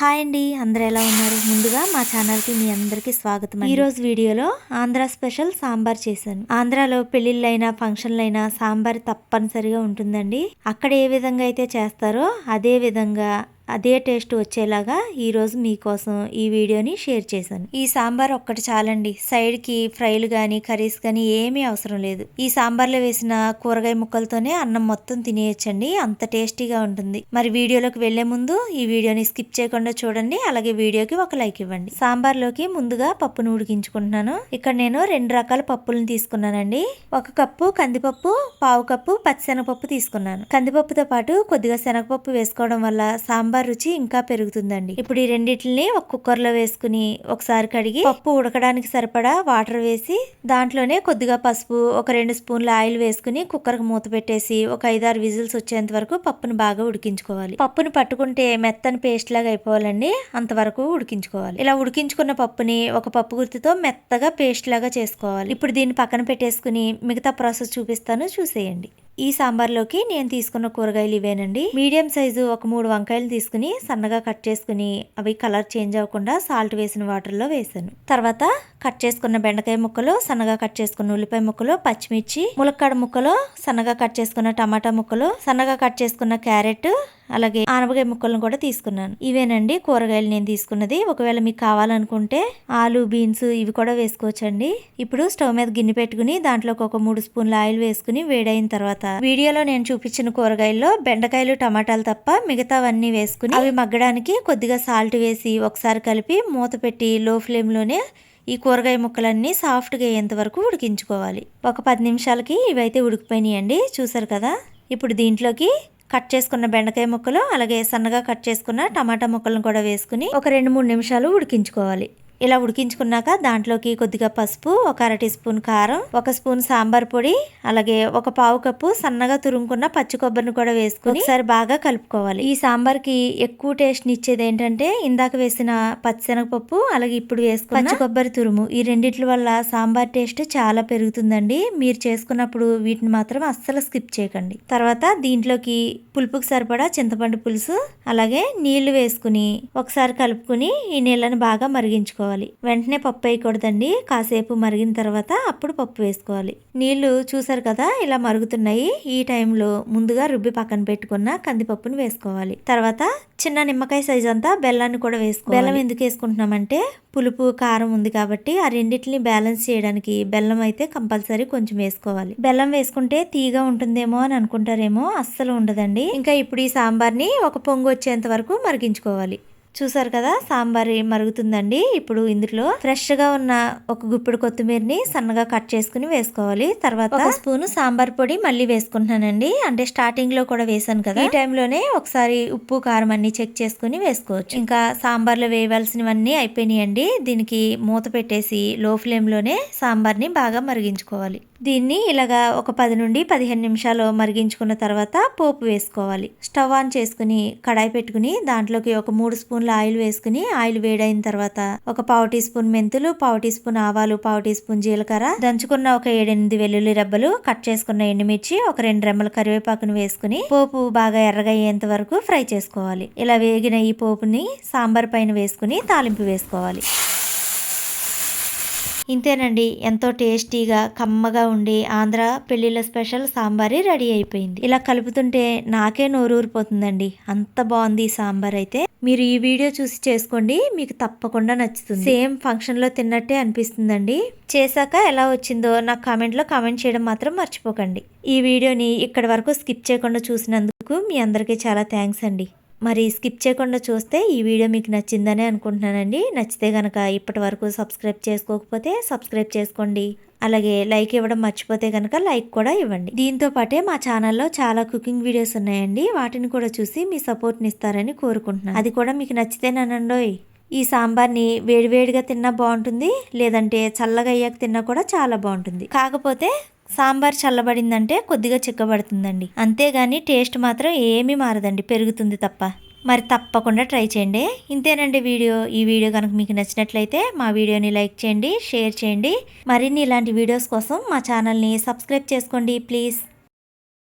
Hi అండి అందరు ఎలా ఉన్నారు? ముందుగా మా ఛానల్కి మీ అందరికీ స్వాగతం ఈరోజు వీడియోలో ఆంధ్ర స్పెషల్ సాంబార్ చేశాను. ఆంధ్రాలో పెళ్ళిళ్ళైనా ఫంక్షన్లైనా సాంబార్ తప్పనిసరిగా ఉంటుందండి. అక్కడ ఏ విధంగా అయితే చేస్తారో అదే విధంగా అదే టేస్ట్ వచ్చేలాగా ఈరోజు మీకోసం ఈ వీడియోని షేర్ చేశాను. ఈ సాంబార్ ఒక్కటి చాలండి. సైడ్కి ఫ్రైలు కానీ కర్రీస్ కానీ ఏమీ అవసరం లేదు. ఈ సాంబార్లో వేసిన కూరగాయ ముక్కలతోనే అన్నం మొత్తం తినేయచ్చండి. అంత టేస్టీగా ఉంటుంది. మరి వీడియోలోకి వెళ్ళే ముందు ఈ వీడియోని స్కిప్ చేయకుండా చూడండి. అలాగే వీడియోకి ఒక లైక్ ఇవ్వండి. సాంబార్లోకి ముందుగా పప్పును ఉడికించుకుంటున్నాను. ఇక్కడ నేను రెండు రకాల పప్పులను తీసుకున్నానండి. ఒక కప్పు కందిపప్పు పావు కప్పు పచ్చిశనగపప్పు తీసుకున్నాను. కందిపప్పుతో పాటు కొద్దిగా శనగపప్పు వేసుకోవడం వల్ల సాంబార్ రుచి ఇంకా పెరుగుతుందండి. ఇప్పుడు ఈ రెండిటిని ఒక కుక్కర్లో వేసుకుని ఒకసారి కడిగి పప్పు ఉడకడానికి సరిపడా వాటర్ వేసి దాంట్లోనే కొద్దిగా పసుపు ఒక రెండు స్పూన్ల ఆయిల్ వేసుకుని కుక్కర్కి మూత పెట్టేసి ఒక ఐదారు విజిల్స్ వచ్చేంత వరకు పప్పును బాగా ఉడికించుకోవాలి. పప్పును పట్టుకుంటే మెత్తని పేస్ట్ లాగా అయిపోవాలండి. అంతవరకు ఉడికించుకోవాలి. ఇలా ఉడికించుకున్న పప్పుని ఒక పప్పు గుర్తుతో మెత్తగా పేస్ట్ లాగా చేసుకోవాలి. ఇప్పుడు దీన్ని పక్కన పెట్టేసుకుని మిగతా ప్రాసెస్ చూపిస్తాను. చూసేయండి. ఈ సాంబార్లోకి నేను తీసుకున్న కూరగాయలు ఇవేనండి. మీడియం సైజు ఒక మూడు వంకాయలు తీసుకుని సన్నగా కట్ చేసుకుని అవి కలర్ చేంజ్ అవ్వకుండా సాల్ట్ వేసిన వాటర్లో వేసాను. తర్వాత కట్ చేసుకున్న బెండకాయ ముక్కలు సన్నగా కట్ చేసుకున్న ఉల్లిపాయ ముక్కలు పచ్చిమిర్చి ములక్కాడ ముక్కలు సన్నగా కట్ చేసుకున్న టమాటా ముక్కలు సన్నగా కట్ చేసుకున్న క్యారెట్ అలాగే ఆనపకాయ ముక్కలను కూడా తీసుకున్నాను. ఇవేనండి కూరగాయలు నేను తీసుకున్నది. ఒకవేళ మీకు కావాలనుకుంటే ఆలు బీన్స్ ఇవి కూడా వేసుకోవచ్చండి. ఇప్పుడు స్టవ్ మీద గిన్నె పెట్టుకుని దాంట్లోకి ఒక మూడు స్పూన్ల ఆయిల్ వేసుకుని వేడైన తర్వాత వీడియోలో నేను చూపించిన కూరగాయల్లో బెండకాయలు టమాటాలు తప్ప మిగతావన్నీ వేసుకుని అవి మగ్గడానికి కొద్దిగా సాల్ట్ వేసి ఒకసారి కలిపి మూత పెట్టి లో ఫ్లేమ్లోనే ఈ కూరగాయ ముక్కలన్నీ సాఫ్ట్గా అయ్యేంత వరకు ఉడికించుకోవాలి. ఒక పది నిమిషాలకి ఇవైతే ఉడికిపోయినాయండి చూసారు కదా? ఇప్పుడు దీంట్లోకి కట్ చేసుకున్న బెండకాయ ముక్కలు అలాగే సన్నగా కట్ చేసుకున్న టమాటా ముక్కలను కూడా వేసుకుని ఒక రెండు మూడు నిమిషాలు ఉడికించుకోవాలి. ఇలా ఉడికించుకున్నాక దాంట్లోకి కొద్దిగా పసుపు ఒక అర టీ స్పూన్ కారం ఒక స్పూన్ సాంబార్ పొడి అలాగే ఒక పావు కప్పు సన్నగా తురుముకున్న పచ్చి కొబ్బరిని కూడా వేసుకుని ఒకసారి బాగా కలుపుకోవాలి. ఈ సాంబార్కి ఎక్కువ టేస్ట్ ఇచ్చేది ఏంటంటే ఇందాక వేసిన పచ్చిశనగపప్పు అలాగే ఇప్పుడు వేసుకున్న పచ్చి కొబ్బరి తురుము. ఈ రెండిట్ల వల్ల సాంబార్ టేస్ట్ చాలా పెరుగుతుందండి. మీరు చేసుకున్నప్పుడు వీటిని మాత్రం అస్సలు స్కిప్ చేయకండి. తర్వాత దీంట్లోకి పులుపుకి సరిపడా చింతపండు పులుసు అలాగే నీళ్ళు వేసుకుని ఒకసారి కలుపుకుని ఈ నీళ్ళని బాగా మరిగించుకోవాలి. వెంటనే పప్పు వేయకూడదండి. కాసేపు మరిగిన తర్వాత అప్పుడు పప్పు వేసుకోవాలి. నీళ్ళు చూసారు కదా ఇలా మరుగుతున్నాయి. ఈ టైంలో ముందుగా రుబ్బి పక్కన పెట్టుకున్న కందిపప్పును వేసుకోవాలి. తర్వాత చిన్న నిమ్మకాయ సైజ్ అంతా బెల్లాన్ని కూడా వేసుకోవాలి. బెల్లం ఎందుకు వేసుకుంటున్నామంటే పులుపు కారం ఉంది కాబట్టి ఆ రెండింటిని బ్యాలెన్స్ చేయడానికి బెల్లం అయితే కంపల్సరీ కొంచెం వేసుకోవాలి. బెల్లం వేసుకుంటే తీగా ఉంటుందేమో అని అనుకుంటారేమో అస్సలు ఉండదండి. ఇంకా ఇప్పుడు ఈ సాంబార్ని ఒక పొంగు వచ్చేంత వరకు మరిగించుకోవాలి. చూసారు కదా సాంబార్ మరుగుతుందండి? ఇప్పుడు ఇందులో ఫ్రెష్గా ఉన్న ఒక గుప్పిడి కొత్తిమీరని సన్నగా కట్ చేసుకుని వేసుకోవాలి. తర్వాత ఒక స్పూన్ సాంబార్ పొడి మళ్ళీ వేసుకుంటున్నానండి. అంటే స్టార్టింగ్లో కూడా వేసాను కదా. ఈ టైంలోనే ఒకసారి ఉప్పు కారం అన్ని చెక్ చేసుకుని వేసుకోవచ్చు. ఇంకా సాంబార్లో వేయవలసినవన్నీ అయిపోయినాయండి. దీనికి మూత పెట్టేసి లో ఫ్లేమ్లోనే సాంబార్ని బాగా మరిగించుకోవాలి. దీన్ని ఇలాగా ఒక పది నుండి పదిహేను నిమిషాలు మరిగించుకున్న తర్వాత పోపు వేసుకోవాలి. స్టవ్ ఆన్ చేసుకుని కడాయి పెట్టుకుని దాంట్లోకి ఒక మూడు స్పూన్ల ఆయిల్ వేసుకుని ఆయిల్ వేడైన తర్వాత ఒక పావు టీ స్పూన్ మెంతులు పావు టీ స్పూన్ ఆవాలు పావు టీ స్పూన్ జీలకర్ర దంచుకున్న ఒక ఏడెనిమిది వెల్లుల్లి రెబ్బలు కట్ చేసుకున్న ఎండుమిర్చి ఒక రెండు రెమ్మల కరివేపాకును వేసుకుని పోపు బాగా ఎర్రగా అయ్యేంత వరకు ఫ్రై చేసుకోవాలి. ఇలా వేగిన ఈ పోపుని సాంబార్ పైన వేసుకుని తాలింపు వేసుకోవాలి. ఇంతేనండి ఎంతో టేస్టీగా కమ్మగా ఉండి ఆంధ్ర పెళ్ళిళ్ళ స్పెషల్ సాంబారే రెడీ అయిపోయింది. ఇలా కలుపుతుంటే నాకే నోరూరిపోతుందండి. అంత బాగుంది ఈ సాంబార్ అయితే. మీరు ఈ వీడియో చూసి చేసుకోండి మీకు తప్పకుండా నచ్చుతుంది. సేమ్ ఫంక్షన్లో తిన్నట్టే అనిపిస్తుందండి. చేశాక ఎలా వచ్చిందో నాకు కామెంట్లో కామెంట్ చేయడం మాత్రం మర్చిపోకండి. ఈ వీడియోని ఇక్కడి వరకు స్కిప్ చేయకుండా చూసినందుకు మీ అందరికీ చాలా థ్యాంక్స్ అండి. మరి స్కిప్ చేయకుండా చూస్తే ఈ వీడియో మీకు నచ్చిందని అనుకుంటున్నానండి. నచ్చితే కనుక ఇప్పటి వరకు సబ్స్క్రైబ్ చేసుకోకపోతే సబ్స్క్రైబ్ చేసుకోండి. అలాగే లైక్ ఇవ్వడం మర్చిపోతే కనుక లైక్ కూడా ఇవ్వండి. దీంతో పాటే మా ఛానల్లో చాలా కుకింగ్ వీడియోస్ ఉన్నాయండి. వాటిని కూడా చూసి మీ సపోర్ట్ని ఇస్తారని కోరుకుంటున్నాను. అది కూడా మీకు నచ్చితేనండోయ్ ఈ సాంబార్ని వేడివేడిగా తిన్నా బాగుంటుంది లేదంటే చల్లగా అయ్యాక తిన్నా కూడా చాలా బాగుంటుంది. కాకపోతే సాంబార్ చల్లబడిందంటే కొద్దిగా చిక్కబడుతుందండి. అంతేగాని టేస్ట్ మాత్రం ఏమీ మారదండి పెరుగుతుంది తప్ప. మరి తప్పకుండా ట్రై చేయండి. ఇంతేనండి వీడియో. ఈ వీడియో కనుక మీకు నచ్చినట్లయితే మా వీడియోని లైక్ చేయండి షేర్ చేయండి. మరిన్ని ఇలాంటి వీడియోస్ కోసం మా ఛానల్ని సబ్స్క్రైబ్ చేసుకోండి ప్లీజ్.